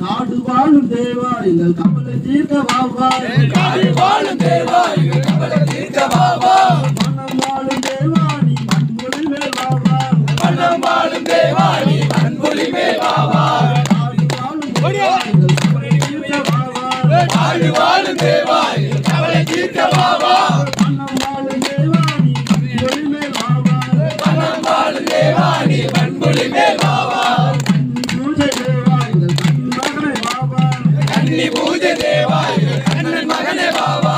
காடு வாழும் தேவா எங்கள் கபல தீர்க்க வாவா. காடு வாழும் தேவா கண்ணி பூஜை தேவாயுங்கள் கண்ணன் மகனே பாவா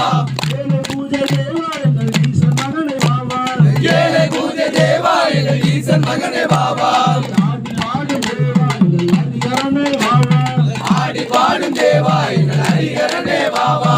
ஏழை பூஜை தேவாயுங்கள் ஈசன் மகனே பாவா ஆடி பாடும் தேவாயுங்கள் ஹரிகரனே பாவா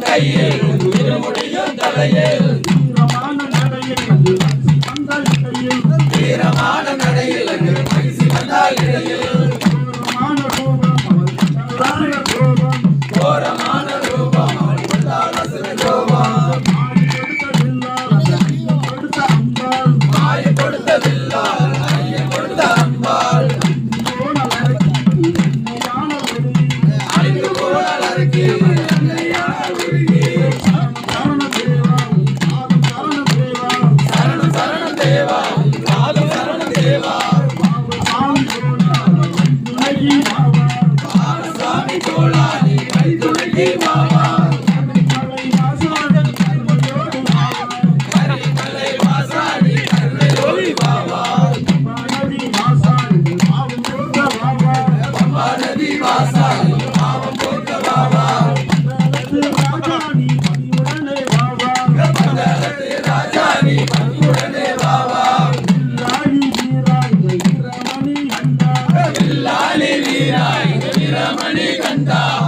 கையில் தலையில் கண்டா